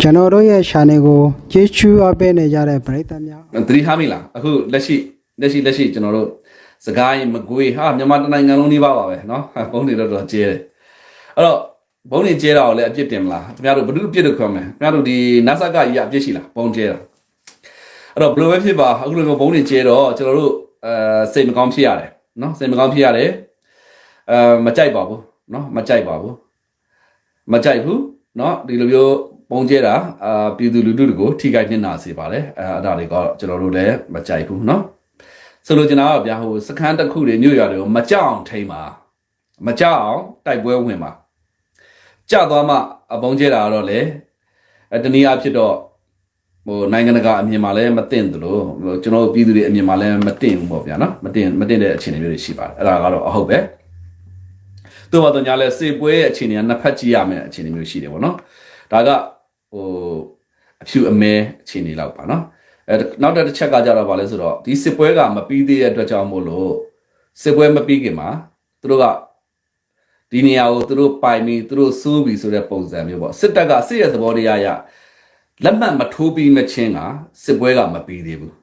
ကျွန်တော်တို့ရဲ့ channel ကိုကျေးဇူးအပ်ပေးနေကြတဲ့ပရိသတ်များ သတိထားမိလားအခုလက်ရှိလက်ရှိလက်ရှိကျွန်တော်တို့စကိုင်းမကွေးဟာမြန်မာတိုင်းနိုင်ငံလုံးနေပါပါပဲเนาะဘုံတွေတော့တော့ကျဲတယ်အဲ့တော့ဘုံတွေကျဲတာကိုလည်းအပြစ်တင်မလားခင်ဗျားတို့ဘယ်သူအပြစ်လို့ခေါ်မလဲခင်ဗျားတို့ဒီနတ်ဆက်ကကြီးကအပြစ်ရှိလားဘုံကျဲတာအဲ့တော့ဘယ်လိုပဲဖြစ်ပါအခုလိုမျိုးဘုံတွေကျဲတော့ကျွန်တော်တို့အဲစိတ်မကောင်းဖြစ်ရတယ်เนาะစိတ်မကောင်းဖြစ်ရတယ်အဲမကြိုက်ပါဘူးเนาะမကြိုက်ပါဘူးမကြိုက်ဘူးเนาะဒီလိုမျိုး ပုံကျဲတာအာပြည်သူလူထုတွေကိုထိခိုက်နှိမ့်နာစေပါတယ်အဲအဲ့ဒါတွေကကျွန်တော်တို့လည်းမကြိုက်ဘူးเนาะဆိုလိုချင်တာကဗျာဟိုစခန်းတစ်ခုတွေမြို့ရွာတွေကိုမကြောက်အောင်ထိမ့်ပါမကြောက်အောင်တိုက်ပွဲဝင်ပါကြသွားမှအပုံကျဲတာကတော့လေအဲတနည်းအားဖြင့်တော့ဟိုနိုင်ငံတကာအမြင်မှာလည်းမတင်သလိုဟိုကျွန်တော်တို့ပြည်သူတွေအမြင်မှာလည်းမတင်ဘူးပေါ့ဗျာနော်မတင်မတင်တဲ့အခြေအနေမျိုးတွေရှိပါတယ်အဲ့ဒါကတော့အဟုတ်ပဲသူ့ဘာတော့ညာလဲစေပွဲရဲ့အခြေအနေကနှစ်ဖက်ကြည့်ရမယ်အခြေအနေမျိုးရှိတယ်ပေါ့နော်ဒါက ဟိုအဖြူအမဲအခြေအနေလောက်ပါနော်အဲနောက်တစ်ချက်ကကြတော့ဗာလဲဆိုတော့ဒီစစ်ပွဲကမပြီးသေးတဲ့အတွက်ကြောင့်မို့လို့စစ်ပွဲမပြီးခင်မှာသူတို့ကဒီနေရာကိုသူတို့ပိုင်ပြီးသူတို့စိုးပြီးဆိုတဲ့ပုံစံမျိုးပေါ့စစ်တပ်ကစစ်ရဲ့သဘောတရားအရလက်မှတ်မထိုးပြီးမချင်းကစစ်ပွဲကမပြီးသေးဘူး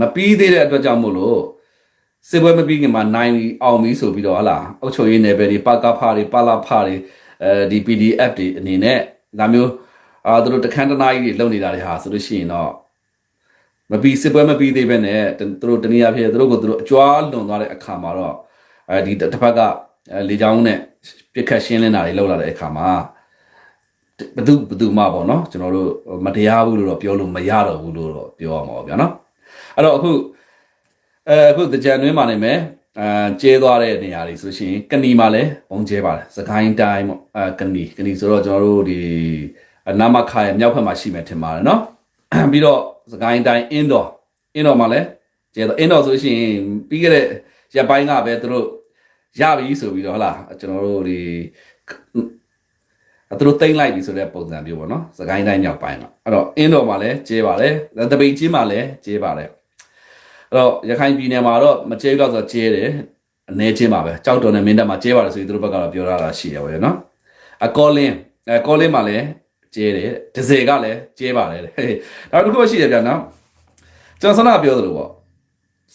မပြီးသေးတဲ့အတွက်ကြောင့်မို့လို့စစ်ပွဲမပြီးခင်မှာနိုင်ပြီးအောင်ပြီးဆိုပြီးတော့ဟလာအုတ်ချုပ်ရေးနယ်ပယ်တွေပါကဖားတွေပါလာဖားတွေအဲဒီ PDF တွေအနေနဲ့ဒါမျိုး အာသူတို့တခန်းတနာကြီးတွေလုပ်နေတာတွေဟာဆိုလို့ရှိရင်တော့မပြီးစစ်ပွဲမပြီးသေးပဲနဲ့သူတို့တနည်းအားဖြင့်သူတို့ကိုသူတို့အကြွားလွန်သွားတဲ့အခါမှာတော့အဲဒီတစ်ဖက်ကအဲလေချောင်းနဲ့ပြစ်ခတ်ရှင်းလင်းတာတွေလောက်လာတဲ့အခါမှာဘသူဘသူမှပေါ့နော်ကျွန်တော်တို့မတရားဘူးလို့တော့ပြောလို့မရတော့ဘူးလို့တော့ပြောရမှာပေါ့ဗျာနော်အဲ့တော့အခုအဲအခုတကြံတွင်းမှာနေမယ်အဲကျဲသွားတဲ့နေရာတွေဆိုရှင်ကဏီမှာလည်းပုံကျဲပါတယ်စကိုင်းတိုင်းပေါ့အဲကဏီကဏီဆိုတော့ကျွန်တော်တို့ဒီ နာမခါရဲ့မြောက်ဘက်မှာရှိမယ်ထင်ပါတယ်နော်ပြီးတော့စကိုင်းတိုင်းအင်းတော်အင်းတော်မှာလည်းကျဲတော့အင်းတော်ဆိုရှင်ပြီးခဲ့တဲ့ရက်ပိုင်းကပဲသူတို့ရပြီဆိုပြီးတော့ဟလာကျွန်တော်တို့ဒီသူတို့တိမ့်လိုက်ပြီဆိုတဲ့ပုံစံမျိုးပေါ့နော်စကိုင်းတိုင်းမြောက်ပိုင်းကအဲ့တော့အင်းတော်မှာလည်းကျဲပါတယ်တပိတ်ကြီးမှာလည်းကျဲပါတယ်အဲ့တော့ရခိုင်ပြည်နယ်မှာတော့မကျဲတော့ဆိုကျဲတယ်အနေချင်းပါပဲကြောက်တော်နဲ့မင်းတပ်မှာကျဲပါတယ်ဆိုပြီးသူတို့ဘက်ကတော့ပြောရတာရှိတယ်ပေါ့နော်အကောလင်းအကောလင်းမှာလည်း ကျဲတယ်ဒဇယ်ကလည်းကျဲပါတယ်တဲ့ဒါတစ်ခုရှိတယ်ဗျာနော်ကျွန်တော်ဆန္ဒပြောသလိုပေါ့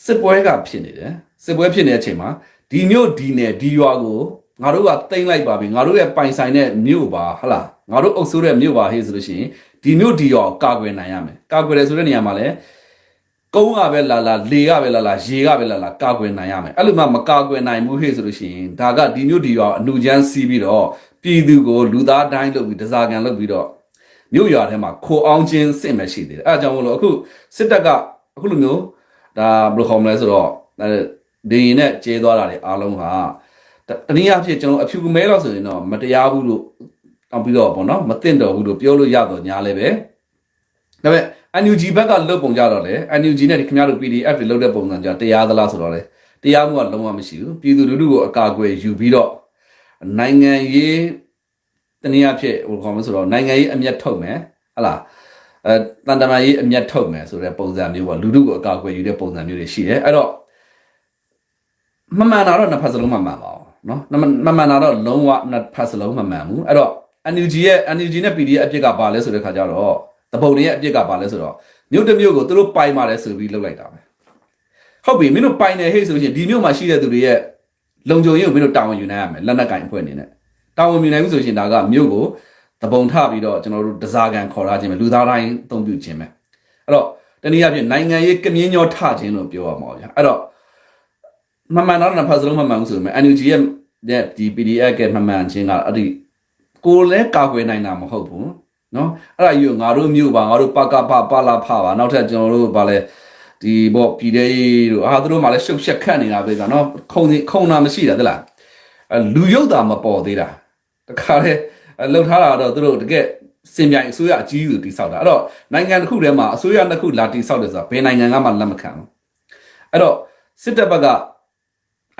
စစ်ပွဲကဖြစ်နေတယ်စစ်ပွဲဖြစ်နေတဲ့အချိန်မှာဒီမြို့ဒီနယ်ဒီရွာကိုငါတို့ကတိမ့်လိုက်ပါပြီငါတို့ရဲ့ပိုင်ဆိုင်တဲ့မြို့ပါဟလားငါတို့အုပ်စိုးတဲ့မြို့ပါဟေးဆိုလို့ရှိရင်ဒီမြို့ဒီရွာကိုကာကွယ်နိုင်ရမယ်ကာကွယ်တယ်ဆိုတဲ့နေရာမှာလည်းကုန်းကပဲလာလာလေကပဲလာလာရေကပဲလာလာကာကွယ်နိုင်ရမယ်အဲ့လိုမှမကာကွယ်နိုင်ဘူးဟေ့ဆိုလို့ရှိရင်ဒါကဒီမြို့ဒီရွာအနုချမ်းစီးပြီးတော့ ပြည်သူကိုလူသားတိုင်းလုပ်ပြီးတစားကန်လုပ်ပြီးတော့မြို့ရွာထဲမှာခိုအောင်ချင်းစစ်မဲ့ရှိသေးတယ်အဲအကြောင်းမလို့အခုစစ်တပ်ကအခုလိုမျိုးဒါဘယ်လိုခေါ်မလဲဆိုတော့ဒီရင်နဲ့ကျေးသွားတာတွေအားလုံးဟာတနည်းအားဖြင့်ကျွန်တော်အဖြူမဲတော့ဆိုရင်တော့မတရားဘူးလို့တောင်းပြီးတော့ပေါ့နော်မသိတော့ဘူးလို့ပြောလို့ရတော့ညာလည်းပဲဒါပေမဲ့ NUG ဘက်ကလုတ်ပုံကြတော့လေ NUG နဲ့ဒီခင်ဗျားတို့ PDF တွေလုတ်တဲ့ပုံစံကြတရားသလားဆိုတော့လေတရားမှုကလုံးဝမရှိဘူးပြည်သူလူထုကိုအကာအကွယ်ယူပြီးတော့ နိုင်ငံရေးတနည်းအားဖြင့်ဟိုခေါ်မဆိုတော့နိုင်ငံရေးအမျက်ထုတ်မယ်ဟလားအဲတန်တမာရေးအမျက်ထုတ်မယ်ဆိုတဲ့ပုံစံမျိုးပေါ့လူထုကိုအကာအကွယ်ယူတဲ့ပုံစံမျိုးတွေရှိတယ်အဲ့တော့မမှန်တာတော့နှစ်ဖက်စလုံးမမှန်ပါဘူးเนาะမမှန်တာတော့လုံးဝနှစ်ဖက်စလုံးမမှန်ဘူးအဲ့တော့ NUG ရဲ့ NUG နဲ့ PDF အပြစ်ကပါလဲဆိုတဲ့ခါကျတော့တပုံတွေရဲ့အပြစ်ကပါလဲဆိုတော့မြို့တစ်မြို့ကိုသူတို့ပိုင်ပါတယ်ဆိုပြီးလုပ်လိုက်တာပဲဟုတ်ပြီမင်းတို့ပိုင်တယ်ဟဲ့ဆိုရင်ဒီမြို့မှာရှိတဲ့သူတွေရဲ့ လုံခြုံရေးကိုမင်းတို့တာဝန်ယူနိုင်ရမယ်လက်နက်ကင်အဖွဲ့အနေနဲ့တာဝန်ယူနိုင်မှုဆိုရင်ဒါကမြို့ကိုတပုံထပြီးတော့ကျွန်တော်တို့တစားကန်ခေါ်ထားခြင်းပဲလူသားတိုင်းအသုံးပြုခြင်းပဲအဲ့တော့တနည်းအားဖြင့်နိုင်ငံရေးကမြင်းညောထခြင်းလို့ပြောရမှာဗျာအဲ့တော့မမှန်တော့နှစ်ဖက်စလုံးမမှန်ဘူးဆိုပေမဲ့ NUG ရဲ့ဒီ PDF ကမမှန်ခြင်းကအဲ့ဒီကိုယ်လည်းကာကွယ်နိုင်တာမဟုတ်ဘူးနော်အဲ့ဒါကြီးကိုငါတို့မြို့ပါငါတို့ပကပပလာဖပါနောက်ထပ်ကျွန်တော်တို့ဗာလဲ ဒီဘောပြည်တဲ့တို့အာသူတို့မှလည်းရှုပ်ရှက်ခတ်နေတာပဲကွာနော်ခုံခုံတာမရှိတာသလားအဲလူရုပ်တာမပေါ်သေးတာတခါလေလှုပ်ထားတာတော့သူတို့တကယ်စင်ပြိုင်အစိုးရအကြီးကြီးတိဆောက်တာအဲ့တော့နိုင်ငံတစ်ခုထဲမှာအစိုးရတစ်ခုလာတိဆောက်တယ်ဆိုတာဘယ်နိုင်ငံကမှလက်မခံဘူးအဲ့တော့စစ်တပ်ဘက်က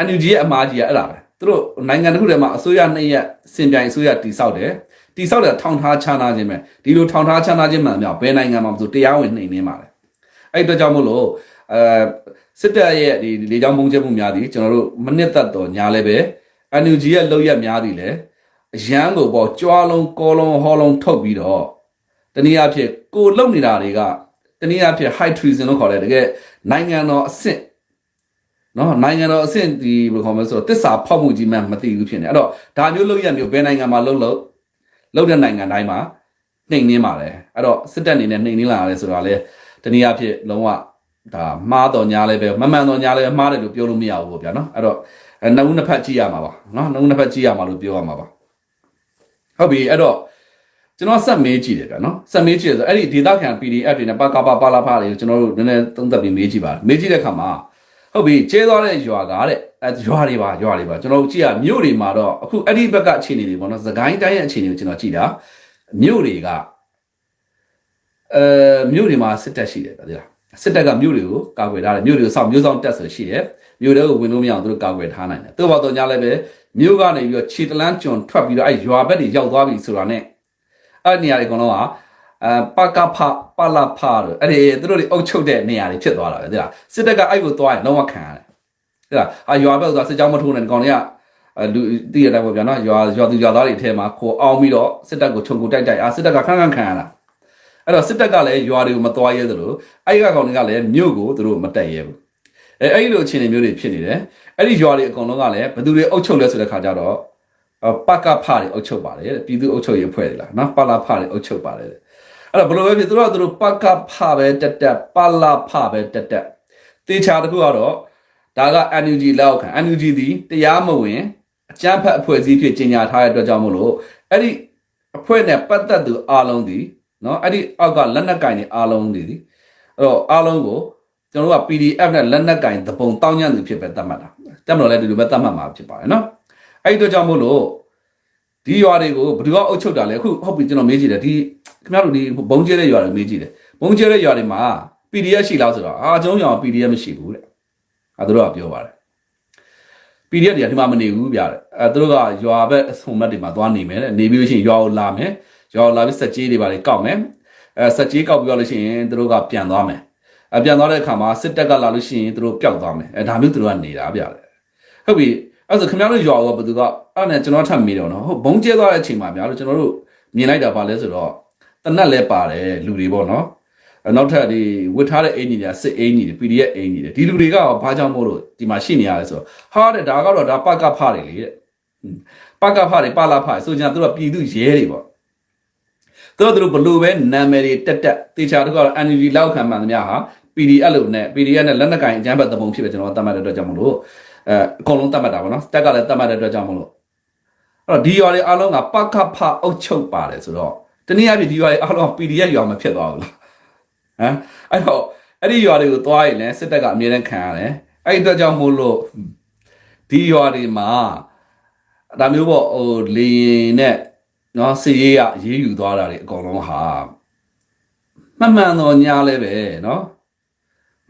NUG ရဲ့အမားကြီးကအဲ့ဒါပဲသူတို့နိုင်ငံတစ်ခုထဲမှာအစိုးရနှစ်ရက်စင်ပြိုင်အစိုးရတိဆောက်တယ်တိဆောက်တဲ့ထောင်ထားချာနာခြင်းပဲဒီလိုထောင်ထားချာနာခြင်းမှန်မြောက်ဘယ်နိုင်ငံမှာမဆိုတရားဝင်နှိမ်နှင်းပါလေ အဲ့အတွက်ကြောင့်မို့လို့အဲစစ်တပ်ရဲ့ဒီလေကြောင်းပုံကျမှုများသည်ကျွန်တော်တို့မနစ်သက်တော့ညာလည်းပဲ NUG ရဲ့လောက်ရက်များသည်လည်းအရန်ကိုပေါ့ကြွားလုံးကောလုံးဟောလုံးထုတ်ပြီးတော့တနည်းအားဖြင့်ကိုလုံနေတာတွေကတနည်းအားဖြင့် high treason လို့ခေါ်တယ်တကယ်နိုင်ငံတော်အဆင့်နော်နိုင်ငံတော်အဆင့်ဒီဘယ်လိုခေါ်မလဲဆိုတော့တစ္ဆာဖောက်မှုကြီးမှမသိဘူးဖြစ်နေအဲ့တော့ဒါမျိုးလုပ်ရမျိုးဘယ်နိုင်ငံမှာလုပ်လို့လုပ်တဲ့နိုင်ငံတိုင်းမှာနှိမ်နှင်းပါတယ်အဲ့တော့စစ်တပ်အနေနဲ့နှိမ်နှင်းလာရတယ်ဆိုတော့လေ တနည်းအားဖြင့်လုံးဝဒါမှားတော်ညာလဲပဲမမှန်တော်ညာလဲပဲမှားတယ်လို့ပြောလို့မရဘူးပေါ့ဗျာနော်အဲ့တော့အဲနှစ်ဦးနှစ်ဖက်ကြည့်ရမှာပါနော်နှစ်ဦးနှစ်ဖက်ကြည့်ရမှာလို့ပြောရမှာပါဟုတ်ပြီအဲ့တော့ကျွန်တော်ဆက်မေးကြည့်တယ်ဗျာနော်ဆက်မေးကြည့်တယ်ဆိုအဲ့ဒီဒေတာခံ PDF တွေနဲ့ပါကပါပါလာဖားတွေကိုကျွန်တော်တို့နည်းနည်းသုံးသပ်ပြီးမေးကြည့်ပါမေးကြည့်တဲ့အခါမှာဟုတ်ပြီကျဲသွားတဲ့ရွာကတဲ့အဲရွာတွေပါရွာတွေပါကျွန်တော်တို့ကြည့်ရမြို့တွေမှာတော့အခုအဲ့ဒီဘက်ကအခြေအနေတွေပေါ့နော်သခိုင်းတိုင်းရဲ့အခြေအနေကိုကျွန်တော်ကြည့်တာမြို့တွေက အဲမြို့တွေမှာစစ်တပ်ရှိတယ်ဗျာစစ်တပ်ကမြို့တွေကိုကာကွယ်ထားတယ်မြို့တွေကိုစောင့်မြို့ဆောင်တက်ဆိုရှိတယ်မြို့တွေကိုဝင်လို့မရအောင်သူတို့ကာကွယ်ထားနိုင်တယ်သူ့ဘောတော့ညာလည်းပဲမြို့ကနေပြီးတော့ခြေတလန်းကျွန်ထွက်ပြီးတော့အဲ့ရွာဘက်တွေရောက်သွားပြီဆိုတာနဲ့အဲ့ဒီနေရာတွေအကုန်လုံးကအဲပကဖပလဖတို့အဲ့ဒီသူတို့တွေအုပ်ချုပ်တဲ့နေရာတွေဖြစ်သွားတာပဲသိလားစစ်တပ်ကအဲ့ကိုသွားရင်လုံးဝခံရတယ်သိလားအာရွာဘက်သွားစစ်ကြောင်းမထိုးနဲ့ဒီကောင်တွေကအဲလူတည်ရတဲ့ပေါ့ဗျာနော်ရွာရွာသူရွာသားတွေအထဲမှာခိုအောင်ပြီးတော့စစ်တပ်ကိုခြုံကိုတိုက်တိုက်အာစစ်တပ်ကခန်းခန်းခံရတာ အဲ့တော့စစ်တပ်ကလည်းရွာတွေကိုမသွားရဲသလိုအဲ့ကကောင်တွေကလည်းမြို့ကိုသူတို့မတက်ရဲဘူးအဲအဲ့ဒီလိုအခြေအနေမျိုးတွေဖြစ်နေတယ်အဲ့ဒီရွာတွေအကုန်လုံးကလည်းဘယ်သူတွေအုပ်ချုပ်လဲဆိုတဲ့ခါကျတော့အပကဖတွေအုပ်ချုပ်ပါတယ်တဲ့ပြည်သူအုပ်ချုပ်ရေးအဖွဲ့တွေလားနော်ပလာဖတွေအုပ်ချုပ်ပါတယ်တဲ့အဲ့တော့ဘယ်လိုပဲဖြစ်သူတို့ကသူတို့ပကဖပဲတက်တက်ပလာဖပဲတက်တက်တေချာတစ်ခုကတော့ဒါက NUG လောက်ခံ NUG ဒီတရားမဝင်အကြမ်းဖက်အဖွဲ့အစည်းဖြစ်ကြီးညာထားတဲ့အတွက်ကြောင့်မို့လို့အဲ့ဒီအဖွဲ့နဲ့ပတ်သက်သူအားလုံးဒီ နော်အဲ့ဒီအောက်ကလက်နက်ကင်တွေအားလုံးဒီအဲ့တော့အားလုံးကိုကျွန်တော်တို့က PDF နဲ့လက်နက်ကင်သပုံတောင်းညံ့သူဖြစ်ပဲသတ်မှတ်တာတက်မလို့လည်းဒီလိုပဲသတ်မှတ်မှာဖြစ်ပါတယ်နော်အဲ့ဒီတော့ကြောင့်မို့လို့ဒီရွာတွေကိုဘယ်သူကအုပ်ချုပ်တာလဲအခုဟုတ်ပြီကျွန်တော်မေးကြည့်တယ်ဒီခင်ဗျားတို့ဒီဘုံကျဲတဲ့ရွာတွေမေးကြည့်တယ်ဘုံကျဲတဲ့ရွာတွေမှာ PDF ရှိလားဆိုတော့အာကျွန်တော်ရွာမှာ PDF မရှိဘူးတဲ့အဲသူတို့ကပြောပါတယ် PDF တွေကဒီမှာမနေဘူးဗျာတဲ့အဲသူတို့ကရွာဘက်အဆုံမတ်တွေမှာသွားနေမယ်တဲ့နေပြီးလို့ရှိရင်ရွာကိုလာမယ် ရွာကိုလာပြီးစက်ကြီးတွေပါလေကောက်မယ်အဲစက်ကြီးကောက်ပြီးတော့လို့ရှိရင်သူတို့ကပြန်သွားမယ်အဲပြန်သွားတဲ့အခါမှာစစ်တပ်ကလာလို့ရှိရင်သူတို့ပျောက်သွားမယ်အဲဒါမျိုးသူတို့ကနေတာဗျာတဲ့ဟုတ်ပြီအဲ့ဆိုခင်ဗျားတို့ရွာရောဘယ်သူကအဲ့နဲ့ကျွန်တော်ထပ်မေးတော့နော်ဟုတ်ဘုံကျဲသွားတဲ့အချိန်မှာဗျာလို့ကျွန်တော်တို့မြင်လိုက်တာပါလဲဆိုတော့တနက်လဲပါတယ်လူတွေပေါ့နော်အဲ့နောက်ထပ်ဒီဝတ်ထားတဲ့အင်ဂျီတွေကစစ်အင်ဂျီတွေ PDF အင်ဂျီတွေဒီလူတွေကဘာကြောင့်မို့လို့ဒီမှာရှိနေရလဲဆိုတော့ဟာတဲ့ဒါကတော့ဒါပကဖတွေလေတဲ့ပကဖတွေပလာဖတွေဆိုကြသူတို့ကပြည်သူရဲတွေပေါ့ သူတို့တို့ဘလို့ပဲနာမည်တွေတက်တက်တေချာတို့ကတော့ energy လောက်ခံမှန်သမျှဟာ PDF လို့နဲ့ PDF နဲ့လက်နက်ကင်အကြမ်းဖက်သဘုံဖြစ်ပဲကျွန်တော်သတ်မှတ်တဲ့အတွက်ကြောင့်မလို့အဲအကုန်လုံးတတ်မှတ်တာပေါ့နော်တက်ကလည်းတတ်မှတ်တဲ့အတွက်ကြောင့်မလို့အဲ့တော့ဒီရွာတွေအားလုံးကပကဖအုပ်ချုပ်ပါတယ်ဆိုတော့တနည်းအားဖြင့်ဒီရွာတွေအားလုံးက PDF ရွာမှာဖြစ်သွားဘူးလားဟမ်အဲ့တော့အဲ့ဒီရွာတွေကိုသွားရင်လည်းစစ်တပ်ကအမြဲတမ်းခံရတယ်အဲ့ဒီအတွက်ကြောင့်မို့လို့ဒီရွာတွေမှာဒါမျိုးပေါ့ဟိုလေရင်နဲ့ နော်စီရေးရရေးယူသွားတာတွေအကုန်လုံးဟာမှန်မှန်တော့ညာလဲပဲနော်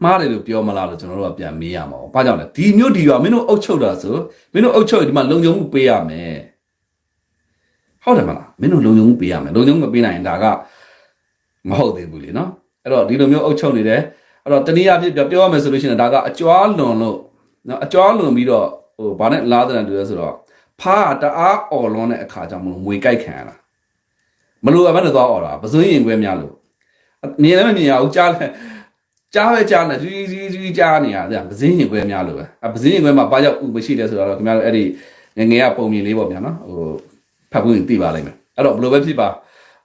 မှားတယ်လို့ပြောမလားလို့ကျွန်တော်တို့ကပြန်မေးရမှာပေါ့။ဘာကြောင့်လဲဒီမျိုးဒီရွာမင်းတို့အုပ်ချုပ်တာဆိုမင်းတို့အုပ်ချုပ်ရင်ဒီမှာလုံခြုံမှုပေးရမယ်။ဟုတ်တယ်မလားမင်းတို့လုံခြုံမှုပေးရမယ်။လုံခြုံမှုမပေးနိုင်ရင်ဒါကမဟုတ်သေးဘူးလေနော်။အဲ့တော့ဒီလိုမျိုးအုပ်ချုပ်နေတယ်အဲ့တော့တနည်းအားဖြင့်ပြောရမယ်ဆိုလို့ရှိရင်ဒါကအကြွားလွန်လို့နော်အကြွားလွန်ပြီးတော့ဟိုဘာနဲ့လားတဲ့တူလဲဆိုတော့ ဖားတအားအော်လွန်တဲ့အခါကြောင့်မလို့ငွေကြိုက်ခံရတာမလို့အမနဲ့သွားအော်တာပစွင်းရင်ခွဲများလို့မြင်လည်းမမြင်ရဘူးကြားလည်းကြားပဲကြားနေကြီးကြီးကြီးကြားနေရတယ်ပဇင်းရင်ခွဲများလို့ပဲအပဇင်းရင်ခွဲမှာဘာကြောင့်ဥမရှိလဲဆိုတော့ခင်ဗျားတို့အဲ့ဒီငငယ်ကပုံမြင်လေးပေါ့ဗျာနော်ဟိုဖတ်ဖို့သိပါလိမ့်မယ်အဲ့တော့ဘယ်လိုပဲဖြစ်ပါ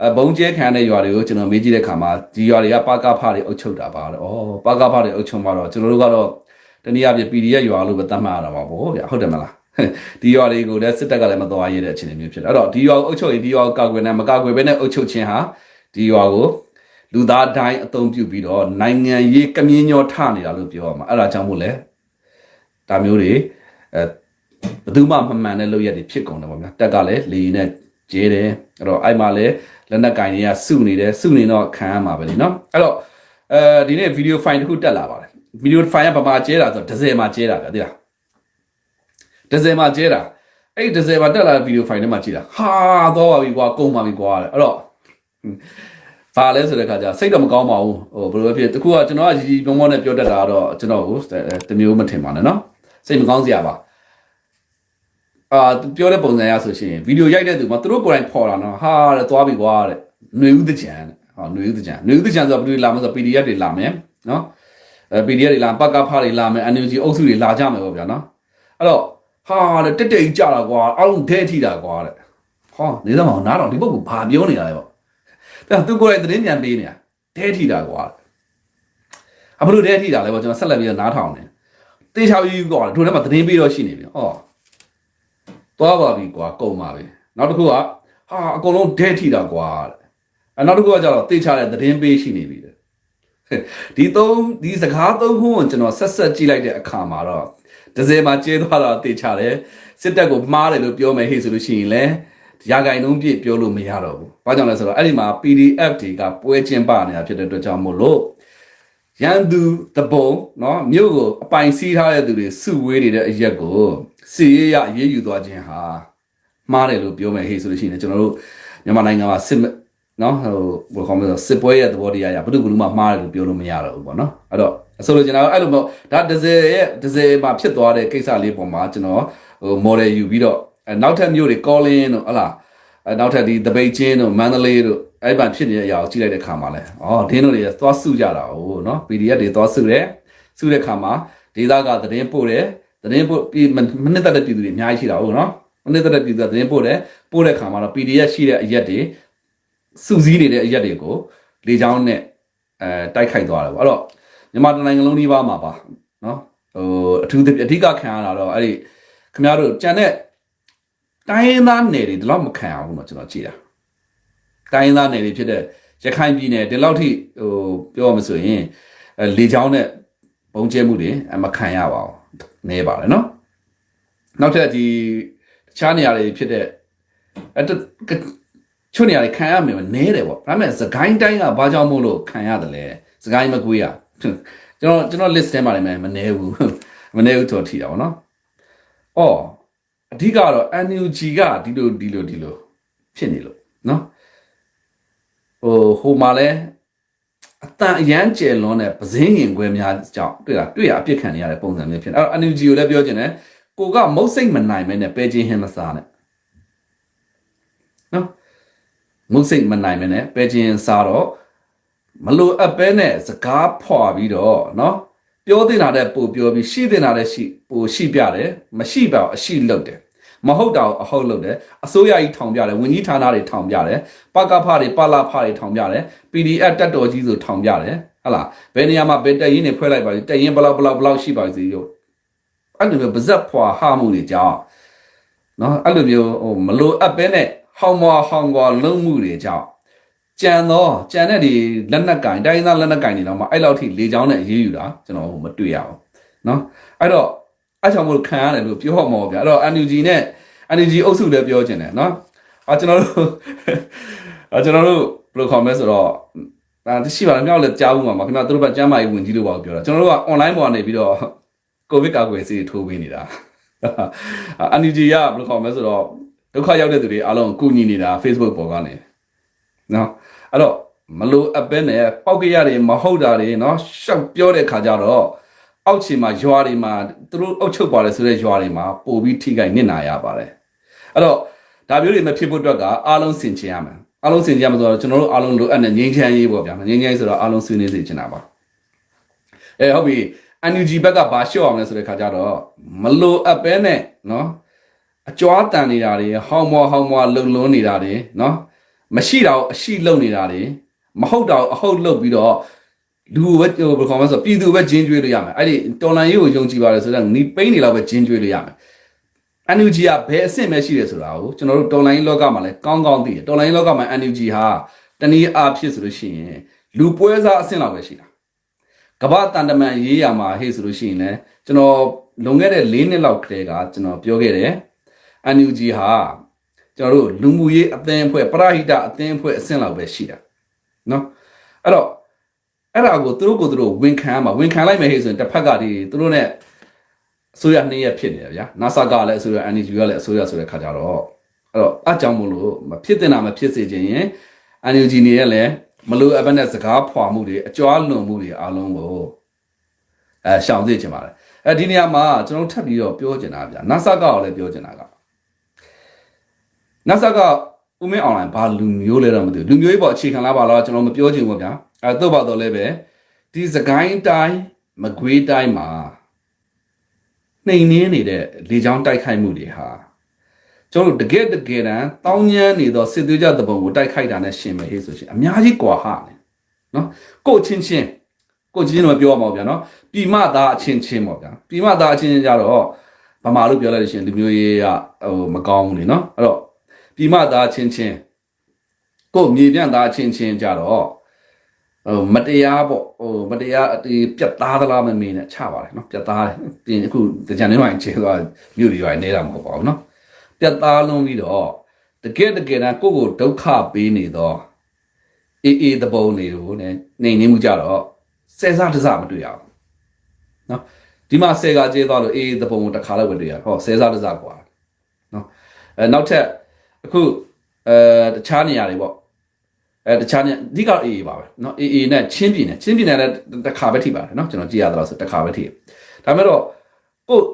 အဘုံကျဲခံတဲ့ရွာတွေကိုကျွန်တော်မေးကြည့်တဲ့ခါမှာဒီရွာတွေကပါကဖတွေအုပ်ချုပ်တာပါတော့ဩပါကဖတွေအုပ်ချုပ်မှာတော့ကျွန်တော်တို့ကတော့တနည်းအားဖြင့် PDF ရွာလို့ပဲသတ်မှတ်ရတာပါဗောဗျာဟုတ်တယ်မလား ဒီရွာတွေကိုလည်းစစ်တပ်ကလည်းမတော်ရတဲ့အခြေအနေမျိုးဖြစ်တယ်အဲ့တော့ဒီရွာကိုအုပ်ချုပ်ရင်ဒီရွာကိုကာကွယ်နေမကာကွယ်ဘဲနဲ့အုပ်ချုပ်ခြင်းဟာဒီရွာကိုလူသားတိုင်းအသုံးပြုပြီးတော့နိုင်ငံရေးကမြင်းညောထနေတာလို့ပြောရမှာအဲ့ဒါကြောင့်မို့လဲဒါမျိုးတွေအဲဘယ်သူမှမမှန်တဲ့လုပ်ရက်တွေဖြစ်ကုန်တယ်ပေါ့ဗျာတက်ကလည်းလေရင်နဲ့ကျဲတယ်အဲ့တော့အဲ့မှာလည်းလက်နက်ကင်တွေကစုနေတယ်စုနေတော့ခံရမှာပဲလीနော်အဲ့တော့အဲဒီနေ့ဗီဒီယိုဖိုင်တစ်ခုတက်လာပါတယ်ဗီဒီယိုဖိုင်ကဘာမှကျဲတာဆိုဒဇယ်မှာကျဲတာဗျာသိလား ဒဇယ်မှာကျဲတာအဲ့ဒီဒဇယ်မှာတက်လာတဲ့ဗီဒီယိုဖိုင်ထဲမှာကြည့်တာဟာတော့ပါပြီကွာကုန်ပါပြီကွာတဲ့အဲ့တော့ ဘာလဲဆိုတဲ့ခါကျစိတ်တော့မကောင်းပါဘူးဟိုဘယ်လိုပဲဖြစ်တခုကကျွန်တော်ကရီရီပုံပုံနဲ့ပြောတတ်တာကတော့ကျွန်တော်ကိုတမျိုးမထင်ပါနဲ့နော်စိတ်မကောင်းစရာပါအာသူပြောတဲ့ပုံစံရဆိုရှင်ဗီဒီယိုရိုက်တဲ့သူမှာသူတို့ကိုယ်တိုင်ပေါ်လာနော်ဟာတဲ့သွားပြီကွာတဲ့ຫນွေဦးတကြံတဲ့ဟ ဟောຫນွေဥတကြံຫນွေဥတကြံဆိုတော့ဘယ်လိုလာမလဲဆိုတော့ PDF တွေလာမယ်နော်အဲ PDF တွေလာပကဖတွေလာမယ် NUG အုပ်စုတွေလာကြမယ်ပေါ့ဗျာနော်အဲ့တော့ ဟာတဲ့တက်တက်ကြီးကြတာကွာအားလုံးဒဲထိတာကွာတဲ့ဟောနေတော့နားတော့ဒီဘက်ကဘာပြောနေတာလဲပေါ့ဒါသူကိုယ်တိုင်သတင်းပြန်ပေးနေတာဒဲထိတာကွာအဘလို့ဒဲထိတာလဲပေါ့ကျွန်တော်ဆက်လက်ပြီးတော့နားထောင်နေတေချာယူကွာတို့ထဲမှာသတင်းပေးတော့ရှိနေပြီဟောသွားပါပြီကွာကုန်ပါပြီနောက်တစ်ခုကဟာအကုန်လုံးဒဲထိတာကွာတဲ့အဲနောက်တစ်ခုကကျတော့တေချာတဲ့သတင်းပေးရှိနေပြီတဲ့ဒီသုံးဒီစကားသုံးခုကိုကျွန်တော်ဆက်ဆက်ကြည့်လိုက်တဲ့အခါမှာတော့ ဒဇယ်မှာကျဲသွားတာတေချာတယ်စစ်တပ်ကိုမှားတယ်လို့ပြောမယ်ဟေ့ဆိုလို့ရှိရင်လည်းရာဂိုင်နှုံးပြည့်ပြောလို့မရတော့ဘူး။ဘာကြောင့်လဲဆိုတော့အဲ့ဒီမှာ PDF တွေကပွဲကျင်းပနေတာဖြစ်တဲ့အတွက်ကြောင့်မို့လို့ရန်သူတပုံเนาะမြို့ကိုအပိုင်စီးထားတဲ့သူတွေစုဝေးနေတဲ့အရက်ကိုစီရရရေးယူသွားခြင်းဟာမှားတယ်လို့ပြောမယ်ဟေ့ဆိုလို့ရှိရင်လည်းကျွန်တော်တို့မြန်မာနိုင်ငံမှာစစ်မ နော်ဟိုဘယ်ခေါ်မလဲဆိုစစ်ပွဲရဲ့သဘောတရားရဘယ်သူဘယ်သူမှမှားတယ်လို့ပြောလို့မရတော့ဘူးပေါ့နော်အဲ့တော့အဆိုလို့ကျွန်တော်အဲ့လိုမျိုးဒါဒဇယ်ရဲ့ဒဇယ်မှာဖြစ်သွားတဲ့ကိစ္စလေးပေါ်မှာကျွန်တော်ဟို model ယူပြီးတော့အဲ့နောက်ထပ်မျိုးတွေ calling တို့ဟလာအဲ့နောက်ထပ်ဒီတပိတ်ချင်းတို့မန္တလေးတို့အဲ့ဘန်ဖြစ်နေတဲ့အရာကိုကြည့်လိုက်တဲ့ခါမှာလဲဩဒင်းတို့တွေသွားစုကြတာဟိုနော် PDF တွေသွားစုတယ်စုတဲ့ခါမှာဒေသကသတင်းပို့တယ်သတင်းပို့ပြီးမနစ်သက်တဲ့ပြည်သူတွေအများကြီးရှိတာဟုတ်နော်မနစ်သက်တဲ့ပြည်သူကသတင်းပို့တယ်ပို့တဲ့ခါမှာတော့ PDF ရှိတဲ့အရက်တွေ စုစည်းနေတဲ့အရက်တွေကိုလေချောင်းနဲ့အဲတိုက်ခိုက်သွားတယ်ပေါ့အဲ့တော့မြန်မာတိုင်းနိုင်ငံလုံးကြီးပါမှာပါနော်ဟိုအထူးအဓိကခံရတာတော့အဲ့ဒီခင်ဗျားတို့ကြံတဲ့တိုင်းရင်းသားနယ်တွေဒီလောက်မခံအောင်တော့ကျွန်တော်ကြည့်တာတိုင်းရင်းသားနယ်တွေဖြစ်တဲ့ရခိုင်ပြည်နယ်ဒီလောက်ထိဟိုပြောရမဆိုရင်လေချောင်းနဲ့ဘုံကျဲမှုတွေမခံရပါဘူးနေပါတယ်နော်နောက်ထပ်ဒီတခြားနေရာတွေဖြစ်တဲ့အဲ ချွတ်နေရတယ်ခံရမယ်မနဲတယ်ပေါ့ဒါပေမဲ့စကိုင်းတိုင်းကဘာကြောင့်မို့လို့ခံရတယ်လဲစကိုင်းမကွေးရကျွန်တော်ကျွန်တော် list ထဲမှာလည်းမနဲဘူးမနဲဘူးတော့ထီတာပေါ့နော်အော်အဓိကတော့ NUG ကဒီလိုဒီလိုဒီလိုဖြစ်နေလို့နော်ဟိုဟိုမှာလဲအတန်အရန်ကျယ်လွန်းတဲ့ပဇင်းရင်ခွဲများကြောင့်တွေ့လားတွေ့ရအပြစ်ခံနေရတဲ့ပုံစံမျိုးဖြစ်နေအဲ့တော့ NUG ကိုလည်းပြောချင်တယ်ကိုကမုတ်စိတ်မနိုင်မဲနဲ့ပဲချင်းဟင်းမစားနဲ့နော် မုတ်စိတ်မနိုင်မနဲ့ပဲချင်းစားတော့မလိုအပ်ပဲနဲ့စကားဖွာပြီးတော့เนาะပြောတင်တာတဲ့ပို့ပြောပြီးရှိတင်တာတဲ့ရှိပို့ရှိပြတယ်မရှိပါဘူးအရှိလုပ်တယ်မဟုတ်တာကိုအဟုတ်လုပ်တယ်အစိုးရကြီးထောင်ပြတယ်ဝန်ကြီးဌာနတွေထောင်ပြတယ်ပကဖတွေပလာဖတွေထောင်ပြတယ် PDF တက်တော်ကြီးဆိုထောင်ပြတယ်ဟဟလားဘယ်နေရာမှာဘယ်တက်ရင်နေဖွဲ့လိုက်ပါလိတက်ရင်ဘလောက်ဘလောက်ဘလောက်ရှိပါစီရောအဲ့လိုမျိုးပါဇက်ဖွာဟာမှုတွေကြောင့် နော်အဲ့လိုမျိုးဟိုမလိုအပ်ပဲနဲ့ ဟောင်းမဟောင်းကွာလုံးမှုတွေကြောင့်ကြံတော့ကြံတဲ့ဒီလက်နက်ကင်တိုင်းသားလက်နက်ကင်တွေတော့မှအဲ့လောက်ထိလေချောင်းနဲ့ရေးယူတာကျွန်တော်ဟိုမတွေ့ရအောင်နော်အဲ့တော့အဲ့ကြောင့်မလို့ခံရတယ်လို့ပြောမှာဗျာအဲ့တော့ NUG နဲ့ NUG အုပ်စုလည်းပြောချင်တယ်နော်အာကျွန်တော်တို့အာကျွန်တော်တို့ဘယ်လိုခေါ်မလဲဆိုတော့ဒါတရှိပါလားမြောက်လည်းကြားဘူးမှာမှာခင်ဗျာတို့ဘက်ကျမ်းမာရေးဝင်ကြီးလို့ပါပြောတာကျွန်တော်တို့က online ပေါ်ကနေပြီးတော့ကိုဗစ်ကာကွယ်ဆေးထိုးပေးနေတာအာ NUG ကဘယ်လိုခေါ်မလဲဆိုတော့ ဒုက္ခရောက်တဲ့သူတွေအားလုံးကူညီနေတာ Facebook ပေါ်ကနေနော်အဲ့တော့မလို့အပ်ပဲနဲ့ပောက်ကြရတွေမဟုတ်တာတွေနော်ရှောက်ပြောတဲ့ခါကျတော့အောက်ခြေမှာရွာတွေမှာသူတို့အုပ်ချုပ်ပါတယ်ဆိုတဲ့ရွာတွေမှာပို့ပြီးထိခိုက်နစ်နာရပါတယ်အဲ့တော့ဒါမျိုးတွေမဖြစ်ဖို့အတွက်ကအားလုံးစင်ချင်ရမယ်အားလုံးစင်ချင်ရမှာဆိုတော့ကျွန်တော်တို့အားလုံးလိုအပ်တဲ့ငြိမ်းချမ်းရေးပေါ့ဗျာငြိမ်းချမ်းရေးဆိုတော့အားလုံးဆွေးနွေးစေချင်တာပါအဲဟုတ်ပြီ NUG ဘက်ကဘာလျှော့အောင်လဲဆိုတဲ့ခါကျတော့မလိုအပ်ပဲနဲ့နော် အကြွားတန်နေတာတွေဟောင်းမွားဟောင်းမွားလုံလွန်းနေတာတွေနော်မရှိတာကိုအရှိလုံနေတာတွေမဟုတ်တာကိုအဟုတ်လုံပြီးတော့လူပဲဟိုဘယ်ခေါ်မလဲဆိုတော့ပြည်သူပဲဂျင်းကျွေးလို့ရမယ်အဲ့ဒီတော်လန်ရေးကိုယုံကြည်ပါတယ်ဆိုတော့နီးပိန်းနေလောက်ပဲဂျင်းကျွေးလို့ရမယ် NUG ကဘယ်အဆင့်ပဲရှိတယ်ဆိုတာကိုကျွန်တော်တို့တော်လိုင်းလောကမှာလည်းကောင်းကောင်းသိတယ်တော်လိုင်းလောကမှာ NUG ဟာတနည်းအားဖြင့်ဆိုလို့ရှိရင်လူပွဲစားအဆင့်လောက်ပဲရှိတာကမ္ဘာတန်တမန်ရေးရမှာဟေ့ဆိုလို့ရှိရင်လည်းကျွန်တော်လွန်ခဲ့တဲ့၄နှစ်လောက်ကတည်းကကျွန်တော်ပြောခဲ့တယ် NUG ဟာကျွန်တော်တို့လူမှုရေးအသင်းအဖွဲ့ပရဟိတအသင်းအဖွဲ့အဆင့်လောက်ပဲရှိတာနော်အဲ့တော့အဲ့ဒါကိုသူတို့ကိုယ်သူတို့ဝန်ခံရမှာဝန်ခံလိုက်မယ်ဟေ့ဆိုရင်တစ်ဖက်ကဒီသူတို့ ਨੇ အစိုးရနှစ်ရက်ဖြစ်နေတယ်ဗျာ NASA ကလည်းအစိုးရ NUG ကလည်းအစိုးရဆိုတဲ့ခါကြတော့အဲ့တော့အကြောင်းမလို့မဖြစ်တင်တာမဖြစ်စေခြင်းရင် NUG နေရလည်းမလို့အဘနဲ့စကားဖွာမှုတွေအကြွားလွန်မှုတွေအားလုံးကိုအဲရှောင်သိချင်ပါတယ်အဲဒီနေရာမှာကျွန်တော်တို့ထပ်ပြီးတော့ပြောချင်တာဗျာ NASA ကလည်းပြောချင်တာက NASA ကဦးမင်းအွန်လိုင်းဘာလူမျိုးလဲတော့မသိဘူးလူမျိုးရေးပေါ့အခြေခံလားပါလားကျွန်တော်မပြောချင်ဘူးဗျာအဲတော့ပါတော့လည်းပဲဒီစကိုင်းတိုင်းမကွေးတိုင်းမှာနှိမ်နှင်းနေတဲ့လေကြောင်းတိုက်ခိုက်မှုတွေဟာကျွန်တော်တို့တကယ်တကယ်တမ်းတောင်းညမ်းနေသောစစ်သွေးကြတပုံကိုတိုက်ခိုက်တာနဲ့ရှင်မယ်ဟေးဆိုရှင်အများကြီးကွာဟတယ်နော်ကိုယ့်ချင်းချင်းကိုယ့်ချင်းချင်းတော့ပြောရမှာပေါ့ဗျာနော်ပြီမသားအချင်းချင်းပေါ့ဗျာပြီမသားအချင်းချင်းကြတော့ဗမာလို့ပြောလိုက်လို့ရှိရင်လူမျိုးရေးကဟိုမကောင်းဘူးလေနော်အဲ့တော့ ပြီမသားချင်းချင်းကိုယ့်မြေပြန့်သားချင်းချင်းကြတော့ဟိုမတရားပေါ့ဟိုမတရားဒီပြတ်သားသလားမမင်းနဲ့ချပါတယ်နော်ပြတ်သားတယ်ပြင်အခုတကြံနေမှချင်းသွားမြို့တွေရွာနေတာမဟုတ်ပါဘူးနော် ပြတ်သားလုံးပြီးတော့တကယ်တကယ်တမ်းကိုယ့်ကိုဒုက္ခပေးနေတော့အေးအေးသဘုံတွေကိုねနေနေမှုကြတော့ဆဲစားတစားမတွေ့ရအောင်နော်ဒီမှာဆဲကကျေးသွားလို့အေးအေးသဘုံကိုတစ်ခါလောက်ပဲတွေ့ရဟောဆဲစားတစားกว่าနော်အဲနောက်ထပ် အခုအဲတခြားနေရာတွေပေါ့အဲတခြားနေအဓိကအေးအေးပါပဲเนาะအေးအေးနဲ့ချင်းပြည်နယ်ချင်းပြည်နယ်လည်းတစ်ခါပဲထိပါတယ်เนาะကျွန်တော်ကြည့်ရတော့ဆိုတစ်ခါပဲထိဒါမဲ့တော့ကိုယ့်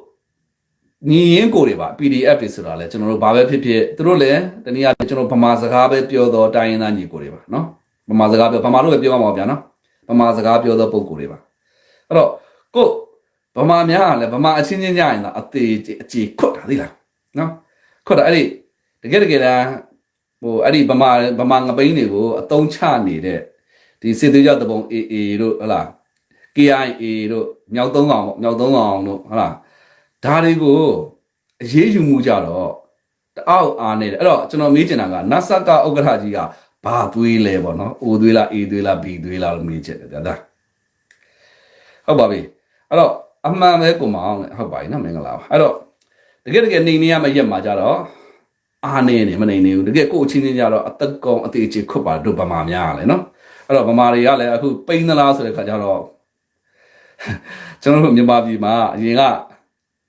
ညီရင်ကိုတွေပါ PDF တွေဆိုတာလဲကျွန်တော်တို့ဘာပဲဖြစ်ဖြစ်သူတို့လည်းတနည်းအားဖြင့်ကျွန်တော်ဗမာစကားပဲပြောတော့တိုင်းရင်းသားညီကိုတွေပါနော်ဗမာစကားပြောဗမာလို့ပဲပြောရမှာပါဗျာနော်ဗမာစကားပြောတော့ပုံကိုတွေပါအဲ့တော့ကိုဗမာများကလည်းဗမာအချင်းချင်းကြရင်တော့အသေးအကြေခွတ်တာသိလားနော်ခွတ်တာအဲ့ဒီ တကယ်တကယ်တမ်းဟိုအဲ့ဒီဗမာဗမာငပိန်းတွေကိုအတုံးချနေတဲ့ဒီစစ်သွေးကြတပုံ AA တို့ဟလား KIA တို့မြောက်သုံးကောင်ပေါ့မြောက်သုံးကောင်တို့ဟလားဒါတွေကိုအရေးယူမှုကြတော့တအောက်အားနေတယ်အဲ့တော့ကျွန်တော်မေးချင်တာကနတ်ဆက်ကဥက္ကဋ္ဌကြီးကဘာသွေးလဲပေါ့နော်အိုသွေးလားအေသွေးလားဘီသွေးလားလို့မေးချင်တယ်ဗျာဒါဟုတ်ပါပြီအဲ့တော့အမှန်ပဲကိုမအောင်ဟုတ်ပါပြီနော်မင်္ဂလာပါအဲ့တော့တကယ်တကယ်နေနေရမရက်မှာကြတော့ အားနေနေမနေနေဘူးတကယ်ကိုယ်ချင်းချင်းကြတော့အသက်ကောင်အသေးချေခွတ်ပါတို့ဗမာများလဲနော်အဲ့တော့ဗမာတွေကလည်းအခုပိန်းသလားဆိုတဲ့ခါကျတော့ကျွန်တော်တို့မြန်မာပြည်မှာအရင်က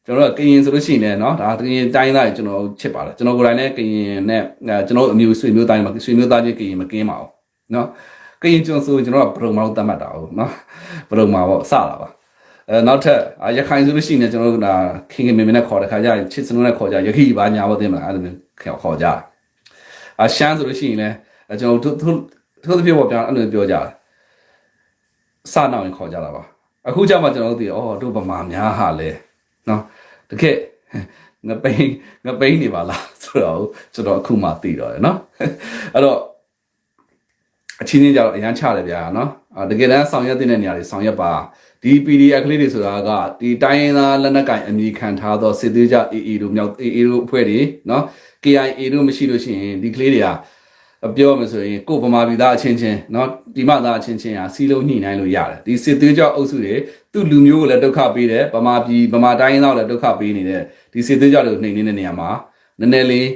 ကျွန်တော်တို့ကကရင်ဆိုလို့ရှိရင်လည်းเนาะဒါကရင်တိုင်းသားကျွန်တော်ချစ်ပါတယ်ကျွန်တော်ကိုယ်တိုင်လည်းကရင်နဲ့အဲကျွန်တော်အမျိုးဆွေမျိုးတိုင်းမှာဆွေမျိုးသားချင်းကရင်မကင်းပါဘူးเนาะကရင်ကျွန်တော်ဆိုကျွန်တော်ကဘရုံမောင်းတတ်မှတ်တာဟုတ်เนาะဘရုံမောင်းပေါ့စတာပါ အဲနောက်ထပ်ရခိုင်ဆိုလို့ရှိရင်ကျွန်တော်တို့ကခင်ခင်မင်မင်နဲ့ခေါ်တဲ့ခါကျရင်ချစ်စနုံးနဲ့ခေါ်ကြရခိပါညာဘောသိမလားအဲ့လိုမျိုးခေါ်ကြအရှမ်းဆိုလို့ရှိရင်လည်းကျွန်တော်တို့သူသူတို့ပြောပြအဲ့လိုပြောကြတယ်စနောက်ရင်ခေါ်ကြတာပါအခုကျမှကျွန်တော်တို့သိဩတို့ဗမာများဟာလဲနော်တကယ်ငပိန်ငပိန်နေပါလားဆိုတော့ကျွန်တော်အခုမှသိတော့တယ်နော်အဲ့တော့အချင်းချင်းကြတော့အရန်ချတယ်ဗျာနော်တကယ်တမ်းဆောင်ရွက်တဲ့နေရာတွေဆောင်ရွက်ပါ ဒီ PDF ကလေးတွေဆိုတာကဒီတိုင်းရင်းသားလက်နက်ကင်အမိခံထားသောစစ်သေးကြ AA တို့မြောက် AA တို့အဖွဲ့တွေနော် KIA တို့မရှိလို့ရှိရင်ဒီကလေးတွေကပြောမှဆိုရင်ကိုယ်ဗမာပြည်သားအချင်းချင်းเนาะဒီမသားအချင်းချင်းဟာစီလုံးညှိနှိုင်းလို့ရတယ်ဒီစစ်သေးကြောက်အုပ်စုတွေသူ့လူမျိုးကိုလည်းဒုက္ခပေးတယ်ဗမာပြည်ဗမာတိုင်းသားကိုလည်းဒုက္ခပေးနေတယ်ဒီစစ်သေးကြောက်တွေကိုနှိမ်နေတဲ့နေရာမှာနည်းနည်းလေး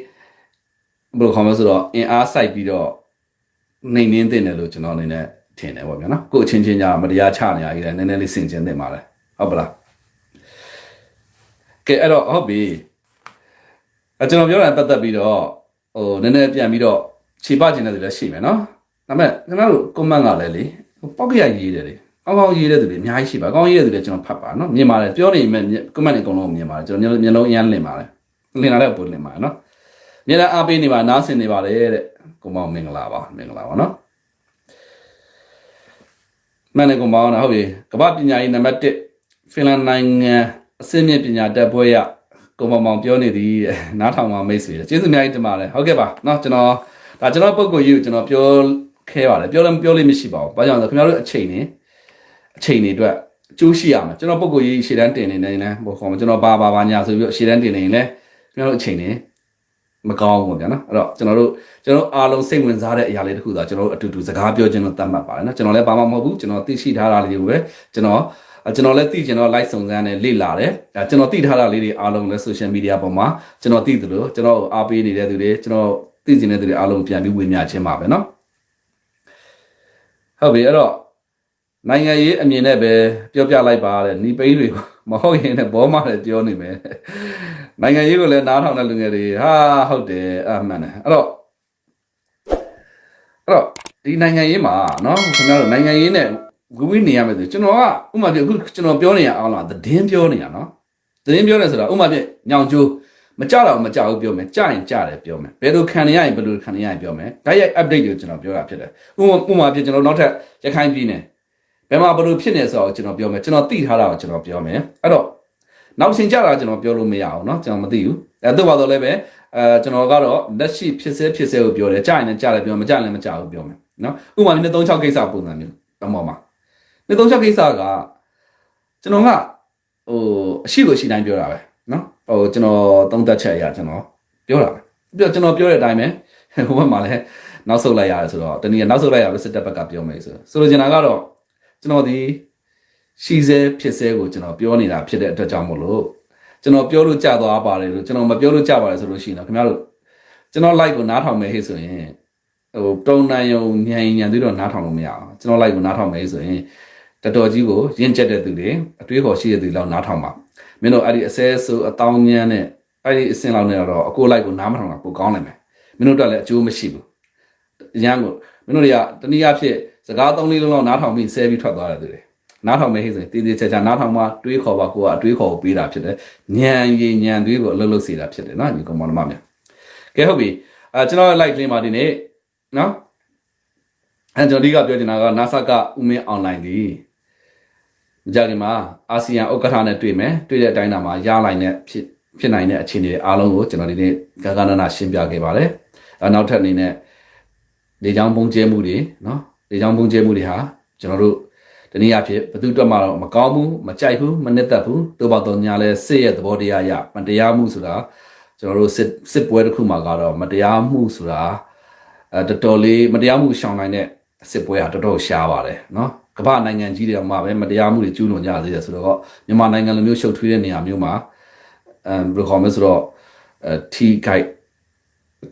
ဘယ်လိုခေါ်မလဲဆိုတော့အင်အားစိုက်ပြီးတော့နှိမ်နှင်းတင်တယ်လို့ကျွန်တော်အနေနဲ့ ထင်တယ်ပေါ့ဗျာနော်ကိုယ်အချင်းချင်းညာမတရားချနေရကြီးတယ်နည်းနည်းလေးစင်ကျင်တင်ပါလေဟုတ်ပလားကဲအဲ့တော့ဟုတ်ပြီအဲကျွန်တော်ပြောတာပတ်သက်ပြီးတော့ဟိုနည်းနည်းပြန်ပြီးတော့ခြေပကျင်တဲ့သူလည်းရှိမယ်နော်ဒါပေမဲ့ကျွန်တော်တို့ comment ကလည်းလေပောက်ကရရေးတယ်လေကောင်းကောင်းရေးတဲ့သူတွေအများကြီးရှိပါကောင်းရေးတဲ့သူတွေကျွန်တော်ဖတ်ပါနော်မြင်ပါတယ်ပြောနေမယ် comment တွေအကုန်လုံးမြင်ပါတယ်ကျွန်တော်မျက်လုံးအရမ်းလင်ပါတယ်လင်လာတဲ့ပုံလင်ပါတယ်နော်မျက်နှာအားပေးနေပါနားဆင်နေပါတယ်တဲ့ကိုမောင်မင်္ဂလာပါမင်္ဂလာပါနော် မနေ့ကမောင်နာဟုတ်ပြီကမ္ဘာပညာရေးနံပါတ်1ဖင်လန်နိုင်ငံအစင်းမြင့်ပညာတက်ပွဲရကိုမောင်မောင်ပြောနေသည်တဲ့နားထောင်ပါမိတ်ဆွေကျေးဇူးအများကြီးတင်ပါတယ်ဟုတ်ကဲ့ပါနော်ကျွန်တော်ဒါကျွန်တော်ပုံကိုကြီးကိုကျွန်တော်ပြောခဲပါတယ်ပြောလည်းပြောလို့မရှိပါဘူးဘာကြောင့်လဲခင်ဗျားတို့အချိန်နေအချိန်တွေအတွက်အကျိုးရှိရမှာကျွန်တော်ပုံကိုကြီးရှေ့တန်းတင်နေနေလဲဘောခေါ်မှာကျွန်တော်ဘာဘာဘာညာဆိုပြီးရှေ့တန်းတင်နေရင်လဲခင်ဗျားတို့အချိန်နေ မကောင်းဘူးဗျာနော်အဲ့တော့ကျွန်တော်တို့ကျွန်တော်အားလုံးစိတ်ဝင်စားတဲ့အရာလေးတစ်ခုသာကျွန်တော်တို့အတူတူစကားပြောခြင်းလို့သတ်မှတ်ပါတယ်နော်ကျွန်တော်လည်းဘာမှမဟုတ်ဘူးကျွန်တော်သိရှိထားတာလေးကိုပဲကျွန်တော်ကျွန်တော်လည်းသိကျွန်တော် like စုံစမ်းတယ်လေ့လာတယ်အဲကျွန်တော်သိထားတာလေးတွေအားလုံးလည်း social media ပေါ်မှာကျွန်တော်သိသလိုကျွန်တော်အားပေးနေတဲ့သူတွေကျွန်တော်သိကျင်တဲ့သူတွေအားလုံးပြန်ပြီးဝေမျှခြင်းပါပဲနော်ဟုတ်ပြီအဲ့တော့နိုင်ငံရေးအမြင်နဲ့ပဲပြောပြလိုက်ပါတဲ့ညီပိန်းတွေ မဟုတ်ရင်လည်းဘောမလည်းပြောနေမယ်နိုင်ငံရေးကိုလည်းနားထောင်တဲ့လူငယ်တွေဟာဟုတ်တယ်အမှန်တယ်အဲ့တော့အဲ့တော့ဒီနိုင်ငံရေးမှာနော်ခင်ဗျားတို့နိုင်ငံရေးနဲ့ဝီဝီနေရမယ်ဆိုကျွန်တော်ကဥပမာပြအခုကျွန်တော်ပြောနေရအောင်လားသတင်းပြောနေရနော်သတင်းပြောနေဆိုတာဥပမာပြညောင်ကျိုးမကြတော့မကြဘူးပြောမယ်ကြရင်ကြတယ်ပြောမယ်ဘယ်လိုခံနေရရင်ဘယ်လိုခံနေရရင်ပြောမယ်ဒါရိုက် update ကိုကျွန်တော်ပြောတာဖြစ်တယ်ဥပမာဥပမာပြကျွန်တော်နောက်ထပ်ရခိုင်ပြည်နယ် ဘယ်မှာဘယ်လိုဖြစ်နေဆိုတော့ကျွန်တော်ပြောမယ်ကျွန်တော်သိထားတာကိုကျွန်တော်ပြောမယ်အဲ့တော့နောက်ရှင်ကြတာကျွန်တော်ပြောလို့မရအောင်เนาะကျွန်တော်မသိဘူးအဲတို့ပါတော့လည်းပဲအဲကျွန်တော်ကတော့လက်ရှိဖြစ်စေဖြစ်စေကိုပြောတယ်ကြရင်လည်းကြတယ်ပြောမကြရင်လည်းမကြဘူးပြောမယ်เนาะဥပမာနေ့36ကိစ္စပုံစံမျိုးတော့မှာနေ့36ကိစ္စကကျွန်တော်ကဟိုအရှိကိုရှိတိုင်းပြောတာပဲเนาะဟိုကျွန်တော်သုံးသက်ချက်အရာကျွန်တော်ပြောတာပဲပြီးတော့ကျွန်တော်ပြောတဲ့အတိုင်းပဲဟိုဘက်မှာလည်းနောက်ဆုတ်လိုက်ရတယ်ဆိုတော့တနည်းနောက်ဆုတ်လိုက်ရလို့စစ်တပ်ဘက်ကပြောမယ်ဆိုဆိုလိုချင်တာကတော့ ကျွန်တော်ဒီရှိစေဖြစ်စေကိုကျွန်တော်ပြောနေတာဖြစ်တဲ့အတွက်ကြောင့်မို့လို့ကျွန်တော်ပြောလို့ကြသွားပါတယ်လို့ကျွန်တော်မပြောလို့ကြပါတယ်ဆိုလို့ရှိရင်တော့ခင်ဗျားတို့ကျွန်တော် like ကိုနားထောင်မယ်ဟဲ့ဆိုရင်ဟိုတုံနန်ယုံညံညံသေးတော့နားထောင်လို့မရအောင်ကျွန်တော် like ကိုနားထောင်မယ်ဆိုရင်တော်တော်ကြီးကိုရင့်ကျက်တဲ့သူတွေအတွေးခေါ်ရှိတဲ့သူတွေလောက်နားထောင်ပါမင်းတို့အဲ့ဒီအစဲဆိုအတောင်းညမ်းနဲ့အဲ့ဒီအစင်လောက်နဲ့တော့အကို like ကိုနားမထောင်တာပိုကောင်းနိုင်မယ်မင်းတို့တက်လည်းအကျိုးမရှိဘူးအရန်ကိုမင်းတို့တွေကတနည်းအားဖြင့် စကားသုံးလေးလုံးလောက်နားထောင်ပြီးဆဲပြီးထွက်သွားတယ်သူတွေနားထောင်မယ်ဟိဆိုရင်တည်တည်ချာချာနားထောင်မှတွေးခေါ်ပါကိုကအတွေးခေါ်ကိုပေးတာဖြစ်တယ်ညံရည်ညံတွေးကိုအလုပ်လုပ်စေတာဖြစ်တယ်နော်ညီကောင်မောင်နှမများကဲဟုတ်ပြီအဲကျွန်တော် like လေးပါဒီနေ့နော်အဲကျွန်တော်ဒီကပြောချင်တာက NASA ကဥမင်း online ဒီမကြခင်မှာအာဆီယံဥက္ကဋ္ဌနဲ့တွေ့မယ်တွေ့တဲ့အတိုင်းတာမှာရလိုက်တဲ့ဖြစ်ဖြစ်နိုင်တဲ့အခြေအနေအားလုံးကိုကျွန်တော်ဒီနေ့ကကနနာရှင်းပြခဲ့ပါတယ်အဲနောက်ထပ်အနေနဲ့လေချောင်းပုံကျဲမှုတွေနော် လေချောင်းပုံကျဲမှုတွေဟာကျွန်တော်တို့တနည်းအားဖြင့်ဘယ်သူအတွက်မှတော့မကောင်းဘူးမကြိုက်ဘူးမနစ်သက်ဘူးတို့ပေါ့တော့ညာလဲစစ်ရဲ့သဘောတရားရမတရားမှုဆိုတာကျွန်တော်တို့စစ်စစ်ပွဲတစ်ခုမှာကတော့မတရားမှုဆိုတာအဲတော်တော်လေးမတရားမှုရှောင်နိုင်တဲ့စစ်ပွဲဟာတော်တော်ရှားပါတယ်နော်ကမ္ဘာနိုင်ငံကြီးတွေမှာပဲမတရားမှုတွေကျူးလွန်ကြသေးတယ်ဆိုတော့မြန်မာနိုင်ငံလိုမျိုးရှုပ်ထွေးတဲ့နေရာမျိုးမှာအဲဘယ်လိုခေါ်မလဲဆိုတော့အဲ T guide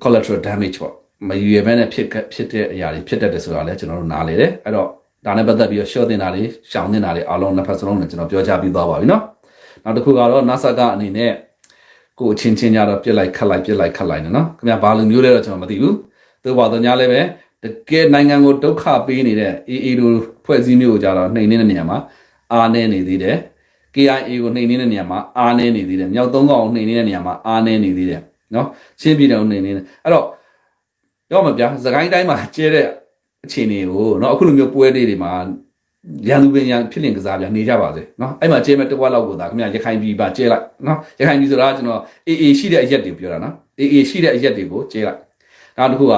collateral damage ပေါ့ မယူရဘဲနဲ့ဖြစ်ဖြစ်တဲ့အရာတွေဖြစ်တတ်တယ်ဆိုတာလည်းကျွန်တော်တို့နားလေတယ်အဲ့တော့ဒါနဲ့ပတ်သက်ပြီးတော့ short တင်တာတွေရှောင်တင်တာတွေအားလုံးနှစ်ဖက်စလုံးနဲ့ကျွန်တော်ပြောချပြီးသွားပါပြီเนาะနောက်တစ်ခုကတော့ NASA ကအနေနဲ့ကိုယ်အချင်းချင်းကြတော့ပြစ်လိုက်ခတ်လိုက်ပြစ်လိုက်ခတ်လိုက်နော်ခင်ဗျာဘာလိုမျိုးလဲတော့ကျွန်တော်မသိဘူးသို့ပါတော့ညာလည်းပဲတကယ်နိုင်ငံကိုဒုက္ခပေးနေတဲ့ AA တို့ဖွဲ့စည်းမျိုးကိုကြတော့နှိမ်နေတဲ့နေရာမှာအားနေနေသေးတယ် KIA ကိုနှိမ်နေတဲ့နေရာမှာအားနေနေသေးတယ်မြောက်သုံးကောင်ကိုနှိမ်နေတဲ့နေရာမှာအားနေနေသေးတယ်နော်ရှင်းပြည်တော်နှိမ်နေတယ်အဲ့တော့ ပြောမှာဗျာသခိုင်းတိုင်းမှာကျဲတဲ့အခြေအနေကိုเนาะအခုလိုမျိုးပွဲလေးတွေမှာရန်သူပင်ရန်ဖြစ်လင်ကစားပြနေကြပါစေเนาะအဲ့မှာကျဲမဲ့တစ်ဝက်လောက်ကိုသာခင်ဗျာရခိုင်ပြည်ပါကျဲလိုက်เนาะရခိုင်ပြည်ဆိုတာကျွန်တော် AA ရှိတဲ့အရက်တွေပြောတာเนาะ AA ရှိတဲ့အရက်တွေကိုကျဲလိုက်နောက်တစ်ခုက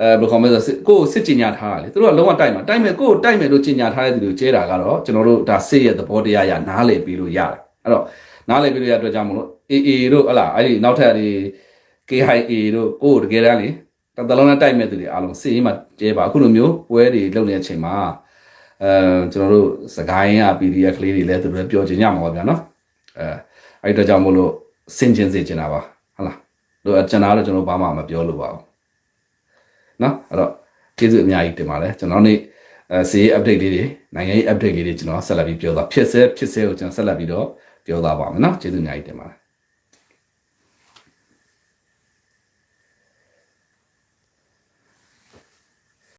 အဲဘယ်လိုခေါ်မလဲဆိုကိုယ်စစ်ကြင်ညာထားတာလေသူတို့ကလုံးဝတိုက်မှာတိုက်မယ်ကိုယ်တိုက်မယ်လို့ကြင်ညာထားတဲ့သူတွေကျဲတာကတော့ကျွန်တော်တို့ဒါစစ်ရဲ့သဘောတရားရနားလည်ပြီးလို့ရတယ်အဲ့တော့နားလည်ပြီးလို့ရတဲ့အတွက်ကြောင့်မလို့ AA တို့ဟလာအဲ့ဒီနောက်ထပ်ဒီ KIA တို့ကိုယ်တကယ်တမ်းလေ တတလုံးနဲ့တိုက်မဲ့သူတွေအားလုံးစစ်ရေးမှာကျဲပါအခုလိုမျိုးပွဲတွေလုပ်နေတဲ့အချိန်မှာအဲကျွန်တော်တို့စကိုင်းက PDF ကလေးတွေလည်းသူတို့ပြောချင်ကြမှာပါဗျာနော်အဲအဲ့ဒီအတွက်ကြောင့်မို့လို့စင်ကျင်စေချင်တာပါဟုတ်လားတို့အကျန်တာတော့ကျွန်တော်ဘာမှမပြောလို့ပါဘူးနော်အဲ့တော့ကျေးဇူးအများကြီးတင်ပါတယ်ကျွန်တော်နေ့အဲစီး update လေးတွေနိုင်ငံရေး update လေးတွေကျွန်တော်ဆက်လက်ပြီးပြောသွားဖြစ်စေဖြစ်စေကိုကျွန်တော်ဆက်လက်ပြီးတော့ပြောသွားပါမယ်နော်ကျေးဇူးအများကြီးတင်ပါတယ်